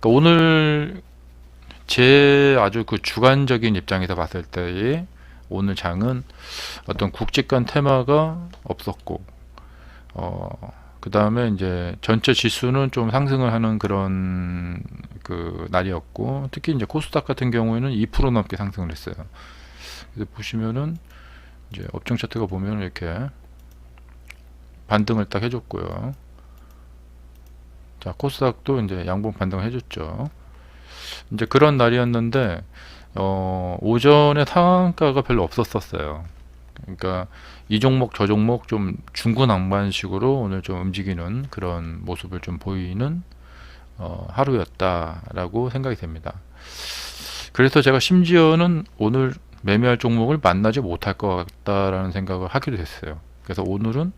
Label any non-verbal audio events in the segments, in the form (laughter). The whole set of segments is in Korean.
그러니까 오늘 제 아주 그 주관적인 입장에서 봤을 때의 오늘 장은 어떤 굵직한 테마가 없었고 어 그 다음에 이제 전체 지수는 좀 상승을 하는 그런 그 날이었고 특히 이제 코스닥 같은 경우에는 2% 넘게 상승을 했어요. 그래서 보시면은 이제 업종 차트가 보면 이렇게 반등을 딱 해줬고요. 자 코스닥도 이제 양봉 반등을 해줬죠. 이제 그런 날이었는데 어, 오전에 상한가가 별로 없었었어요. 그러니까 이 종목 저 종목 좀 중구난방식으로 오늘 좀 움직이는 그런 모습을 좀 보이는 어, 하루였다라고 생각이 됩니다. 그래서 제가 심지어는 오늘 매매할 종목을 만나지 못할 것 같다라는 생각을 하기도 했어요. 그래서 오늘은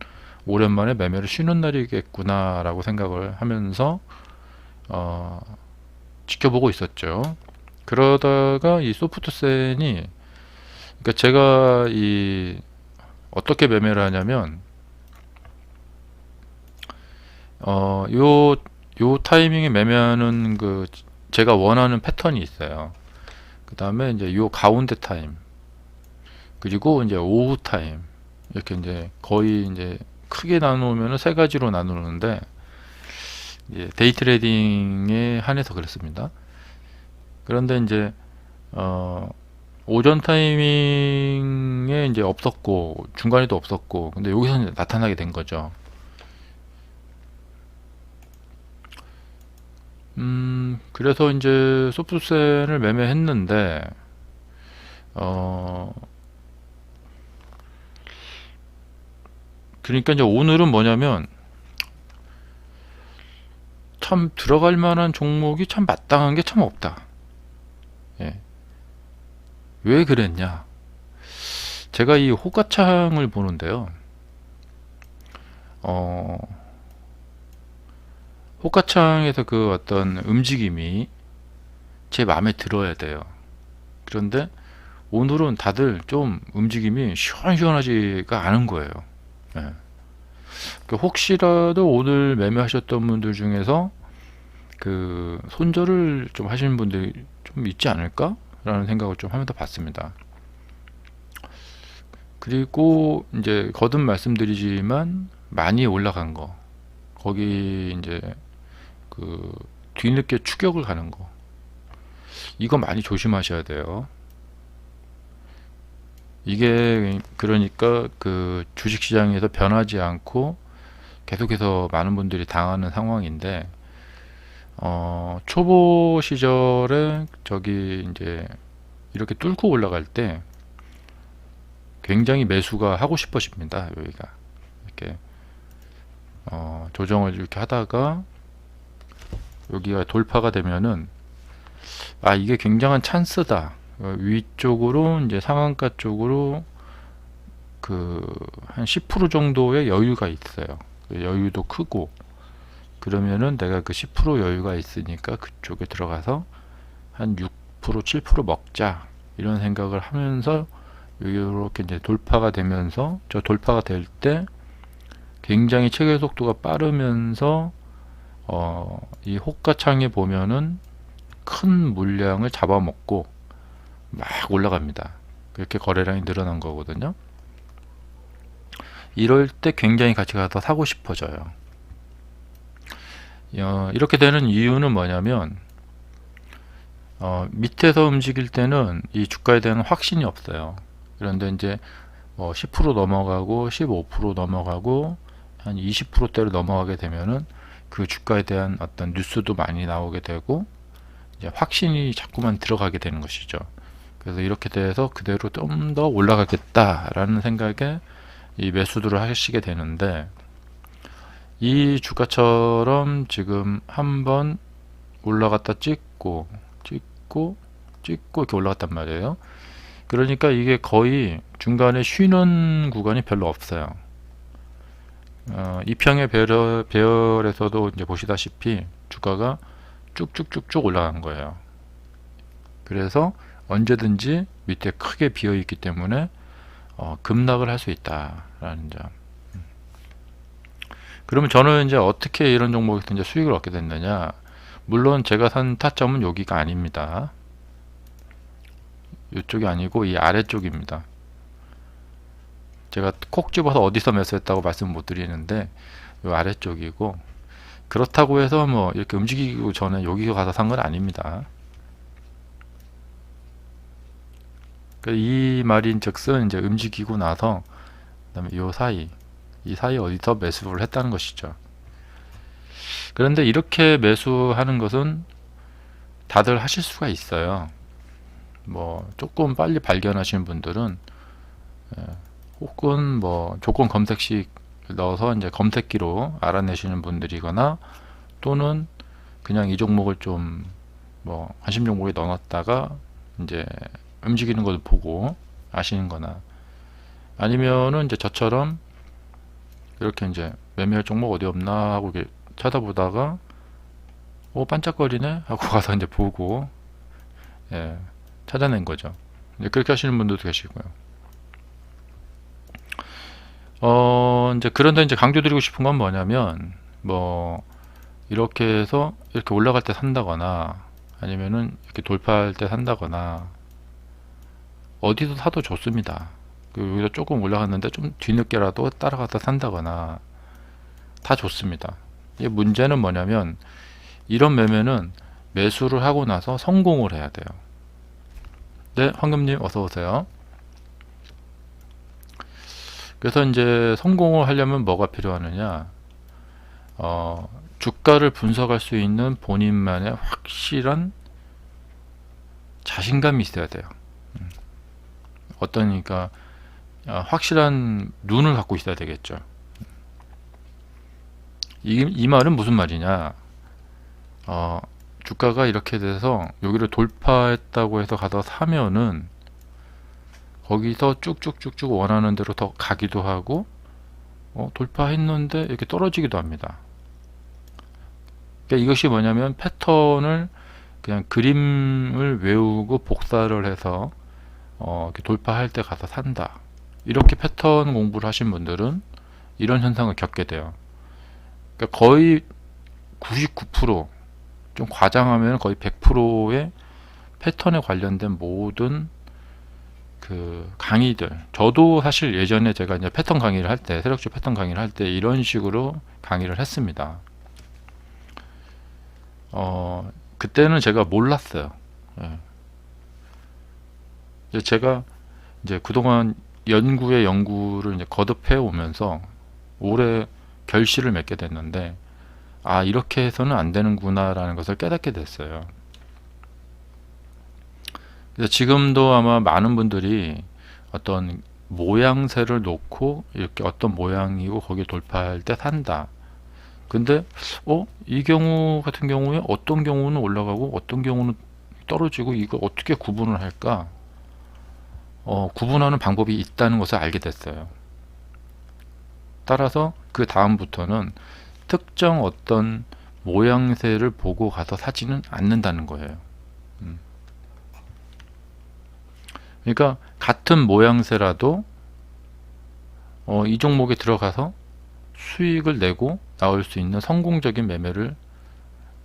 오랜만에 매매를 쉬는 날이겠구나라고 생각을 하면서 어, 지켜보고 있었죠. 그러다가 이 소프트센이 그러니까 제가 이 어떻게 매매를 하냐면 어요 요 타이밍에 매매하는 그 제가 원하는 패턴이 있어요. 그 다음에 이제 요 가운데 타임 그리고 이제 오후 타임 이렇게 이제 거의 이제 크게 나누면은 세 가지로 나누는데 데이 트레이딩에 한해서 그렇습니다. 그런데 이제 어 오전 타이밍에 이제 없었고 중간에도 없었고 근데 여기서 나타나게 된 거죠. 음 그래서 이제 소프트센을 매매했는데 어 그러니까 이제 오늘은 뭐냐면 참 들어갈 만한 종목이 참 마땅한 게 참 없다. 예. 왜 그랬냐? 제가 이 호가창을 보는데요. 어, 호가창에서 그 어떤 움직임이 제 마음에 들어야 돼요. 그런데 오늘은 다들 좀 움직임이 시원시원하지가 않은 거예요. 예. 그 혹시라도 오늘 매매하셨던 분들 중에서 그 손절을 좀 하시는 분들이 좀 있지 않을까? 라는 생각을 좀 하면서 봤습니다. 그리고 이제 거듭 말씀드리지만 많이 올라간 거 거기 이제 그 뒤늦게 추격을 가는 거 이거 많이 조심하셔야 돼요. 이게 그러니까 그 주식시장에서 변하지 않고 계속해서 많은 분들이 당하는 상황인데 어, 초보 시절에 저기 이제 이렇게 뚫고 올라갈 때 굉장히 매수가 하고 싶어집니다. 여기가 이렇게 어, 조정을 이렇게 하다가 여기가 돌파가 되면은 아 이게 굉장한 찬스다. 어, 위쪽으로 이제 상한가 쪽으로 그 한 10% 정도의 여유가 있어요. 그 여유도 크고 그러면은 내가 그 10% 여유가 있으니까 그쪽에 들어가서 한 6% 7% 먹자 이런 생각을 하면서 이렇게 이제 돌파가 되면서 저 돌파가 될 때 굉장히 체결 속도가 빠르면서 어, 이 호가창에 보면은 큰 물량을 잡아먹고 막 올라갑니다. 그렇게 거래량이 늘어난 거거든요. 이럴 때 굉장히 가치가 더 사고 싶어져요. 어, 이렇게 되는 이유는 뭐냐면 어, 밑에서 움직일 때는 이 주가에 대한 확신이 없어요. 그런데 이제 뭐 10% 넘어가고 15% 넘어가고 한 20%대로 넘어가게 되면은 그 주가에 대한 어떤 뉴스도 많이 나오게 되고 확신이 자꾸만 들어가게 되는 것이죠. 그래서 이렇게 돼서 그대로 좀 더 올라가겠다라는 생각에 이 매수들을 하시게 되는데 이 주가처럼 지금 한번 올라갔다 찍고 찍고 찍고 이렇게 올라갔단 말이에요. 그러니까 이게 거의 중간에 쉬는 구간이 별로 없어요. 어, 이평의 배열, 배열에서도 이제 보시다시피 주가가 쭉쭉쭉쭉 올라간 거예요. 그래서 언제든지 밑에 크게 비어 있기 때문에 어, 급락을 할 수 있다라는 점. 그러면 저는 이제 어떻게 이런 종목에서 이제 수익을 얻게 됐느냐? 물론 제가 산 타점은 여기가 아닙니다. 이쪽이 아니고 이 아래쪽입니다. 제가 콕 집어서 어디서 매수했다고 말씀 못 드리는데 이 아래쪽이고 그렇다고 해서 뭐 이렇게 움직이고 전에 여기 가서 산 건 아닙니다. 그 이 말인즉슨 이제 움직이고 나서 그다음에 이 사이 이 사이 어디서 매수를 했다는 것이죠. 그런데 이렇게 매수하는 것은 다들 하실 수가 있어요. 뭐 조금 빨리 발견하시는 분들은 예, 혹은 뭐 조건 검색식 넣어서 이제 검색기로 알아내시는 분들이거나 또는 그냥 이 종목을 좀 뭐 관심 종목에 넣어놨다가 이제 움직이는 걸 보고 아시는 거나 아니면은 이제 저처럼 이렇게 이제 매매할 종목 어디 없나 하고 이렇게 찾아보다가 오 반짝거리네 하고 (laughs) 가서 이제 보고 예, 찾아낸 거죠. 이제 그렇게 하시는 분들도 계시고요. 어 이제 그런데 이제 강조드리고 싶은 건 뭐냐면 뭐 이렇게 해서 이렇게 올라갈 때 산다거나 아니면은 이렇게 돌파할 때 산다거나 어디서 사도 좋습니다. 그 여기서 조금 올라갔는데 좀 뒤늦게라도 따라가서 산다거나 다 좋습니다. 이 문제는 뭐냐면 이런 매매는 매수를 하고 나서 성공을 해야 돼요. 네, 황금님 어서 오세요. 그래서 이제 성공을 하려면 뭐가 필요하느냐? 어, 주가를 분석할 수 있는 본인만의 확실한 자신감이 있어야 돼요. 음. 어떤 그러니까 어, 확실한 눈을 갖고 있어야 되겠죠. 이, 이 말은 무슨 말이냐? 어, 주가가 이렇게 돼서 여기를 돌파했다고 해서 가서 사면은 거기서 쭉쭉쭉쭉 원하는 대로 더 가기도 하고 어, 돌파했는데 이렇게 떨어지기도 합니다. 그러니까 이것이 뭐냐면 패턴을 그냥 그림을 외우고 복사를 해서 어, 돌파할 때 가서 산다. 이렇게 패턴 공부를 하신 분들은 이런 현상을 겪게 돼요. 그러니까 거의 99%좀 과장하면 거의 100%의 패턴에 관련된 모든 그 강의들 저도 사실 예전에 제가 이제 패턴 강의를 할 때 세력주 패턴 강의를 할 때 이런 식으로 강의를 했습니다. 어 그때는 제가 몰랐어요. 예. 이제 제가 이제 그동안 연구의 연구를 이제 거듭해 오면서 올해 결실을 맺게 됐는데 아 이렇게 해서는 안 되는구나라는 것을 깨닫게 됐어요. 그래서 지금도 아마 많은 분들이 어떤 모양새를 놓고 이렇게 어떤 모양이고 거기 돌파할 때 산다. 근데 어 이 경우 같은 경우에 어떤 경우는 올라가고 어떤 경우는 떨어지고 이거 어떻게 구분을 할까? 어, 구분하는 방법이 있다는 것을 알게 됐어요. 따라서 그 다음부터는 특정 어떤 모양새를 보고 가서 사지는 않는다는 거예요. 음. 그러니까 같은 모양새라도 어, 이 종목에 들어가서 수익을 내고 나올 수 있는 성공적인 매매를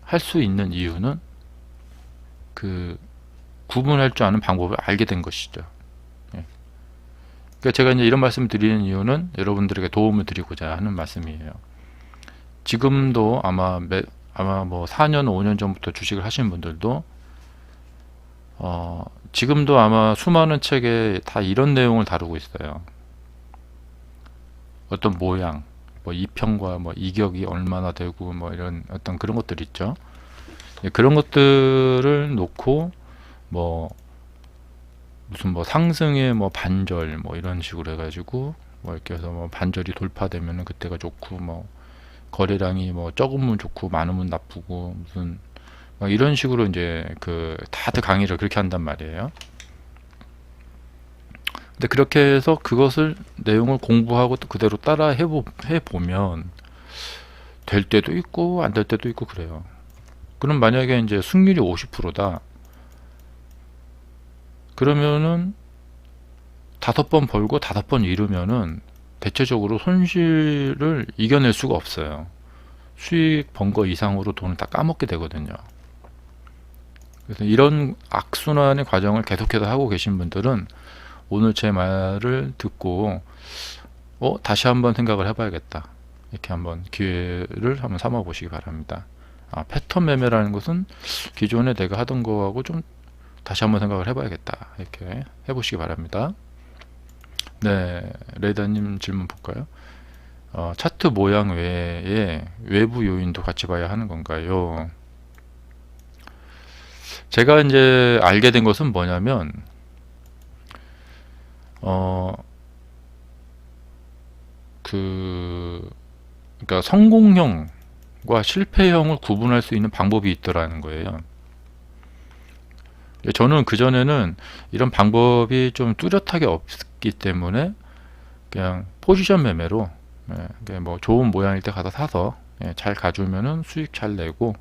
할 수 있는 이유는 그 구분할 줄 아는 방법을 알게 된 것이죠. 예. 그러니까 제가 이제 이런 말씀 드리는 이유는 여러분들에게 도움을 드리고자 하는 말씀이에요. 지금도 아마 매, 아마 뭐 4년, 5년 전부터 주식을 하시는 분들도 어, 지금도 아마 수많은 책에 다 이런 내용을 다루고 있어요. 어떤 모양, 뭐 이평과 뭐 이격이 얼마나 되고 뭐 이런 어떤 그런 것들 있죠. 예, 그런 것들을 놓고 뭐 무슨 뭐 상승의 뭐 반절 뭐 이런 식으로 해가지고 뭐 이렇게 해서 뭐 반절이 돌파되면은 그때가 좋고 뭐 거래량이 뭐 적으면 좋고 많으면 나쁘고 무슨 막 이런 식으로 이제 그 다들 강의를 그렇게 한단 말이에요. 근데 그렇게 해서 그것을 내용을 공부하고 또 그대로 따라 해보, 해보면 될 때도 있고 안 될 때도 있고 그래요. 그럼 만약에 이제 승률이 50%다. 그러면은 다섯 번 벌고 다섯 번 잃으면은 대체적으로 손실을 이겨낼 수가 없어요. 수익 번 거 이상으로 돈을 다 까먹게 되거든요. 그래서 이런 악순환의 과정을 계속해서 하고 계신 분들은 오늘 제 말을 듣고 어 다시 한번 생각을 해봐야겠다 이렇게 한번 기회를 한번 삼아 보시기 바랍니다. 아, 패턴 매매라는 것은 기존에 내가 하던 거하고 좀 다시 한번 생각을 해봐야겠다 이렇게 해보시기 바랍니다. 네, 레이더님 질문 볼까요? 어, 차트 모양 외에 외부 요인도 같이 봐야 하는 건가요? 제가 이제 알게 된 것은 뭐냐면 어, 그 그러니까 성공형과 실패형을 구분할 수 있는 방법이 있더라는 거예요. 저는 그 전에는 이런 방법이 좀 뚜렷하게 없기 때문에 그냥 포지션 매매로 예, 뭐 좋은 모양일 때 가서 사서 예, 잘 가주면은 수익 잘 내고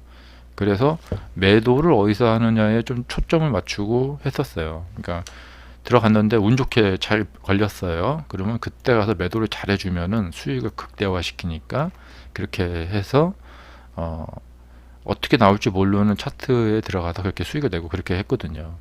그래서 매도를 어디서 하느냐에 좀 초점을 맞추고 했었어요. 그러니까 들어갔는데 운 좋게 잘 걸렸어요. 그러면 그때 가서 매도를 잘 해주면은 수익을 극대화 시키니까 그렇게 해서 어, 어떻게 나올지 모르는 차트에 들어가서 그렇게 수익을 내고 그렇게 했거든요.